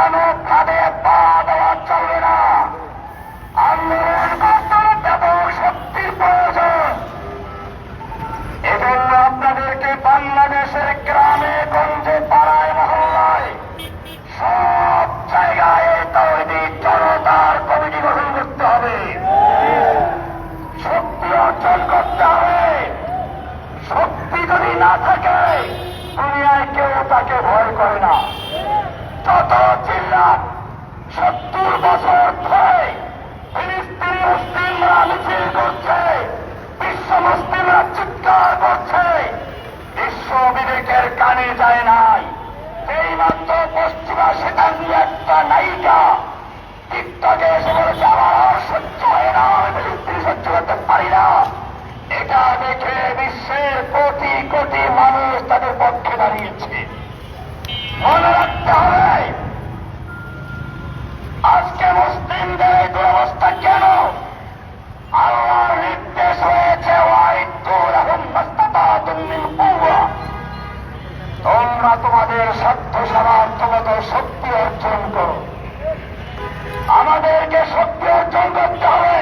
মানব Ha ha! নিজের স্বার্থ ছাড়া শক্তি অর্জন করো। আমাদেরকে শক্তি অর্জন করতে হবে।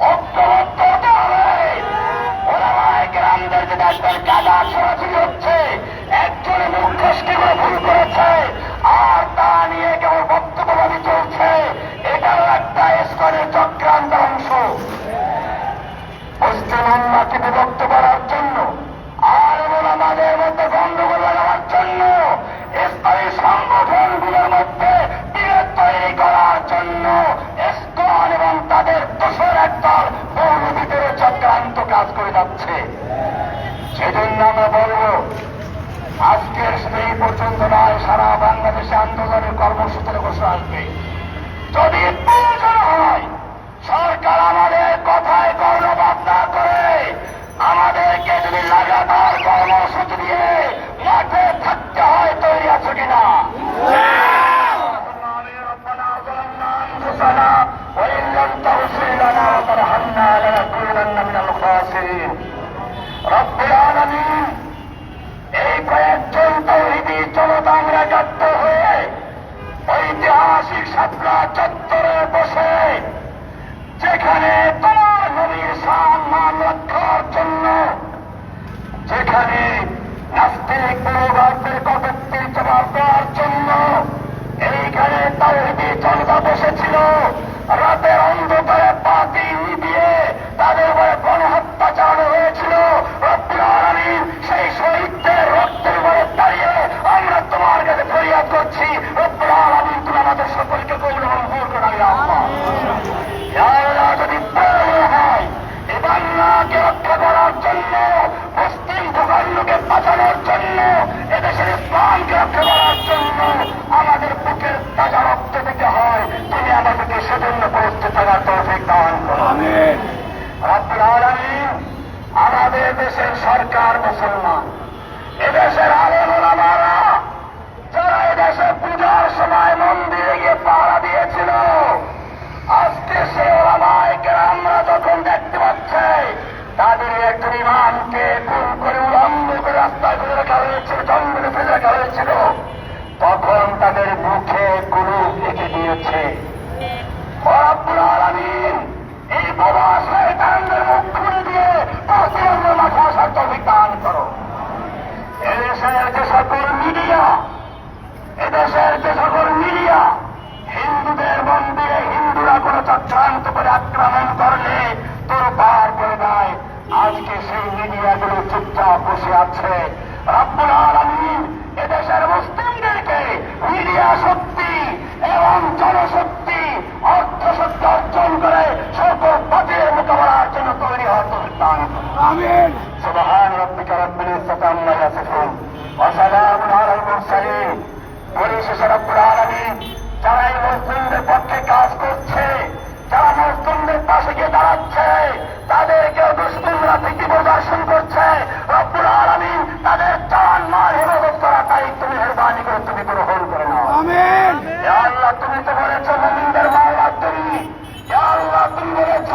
ঐক্যবদ্ধ হতে হবে। হচ্ছে, একজনে মুখ করে ভুল করেছে। সংগঠনগুলোর মধ্যে বিরোধ তৈরি করার জন্য ইস্কন এবং তাদের দোষের একদল বহু ভিতরে চক্রান্ত কাজ করে যাচ্ছে। সেজন্য আমরা বলব, আজকের সেই পর্যন্ত নয়, সারা বাংলাদেশে আন্দোলনের কর্মসূচির ঘোষণা আসবে। যদি প্রয়োজন হয়, সরকার আমাদের রাতে রাখা হয়েছিল তখন তাদের মুখে গুরু এঁকে দিয়েছে এই দিয়ে করো। এদেশের যে সকল মিডিয়া, এদেশের কাউকে তুমি গ্রহণ করে নাও আল্লাহ তুমি তো বলেছ মোমিনদের মাওলা তুমি। আল্লাহ তুমি বলেছ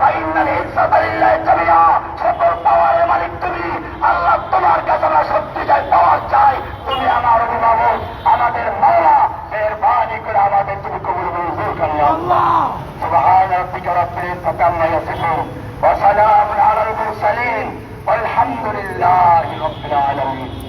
ফাইনাল ইসাদাল্লাহ জামিয়া সকল পাওয়ারের মালিক তুমি। আল্লাহ তোমার কাছে আমরা সত্যি চাই পাওয়ার চাই। তুমি আমার অভিভাবক আমাদের মাওলা। এর বাণী করে আমাদের তুমি কবুল মঞ্জুর করো والحمد لله رب العالمين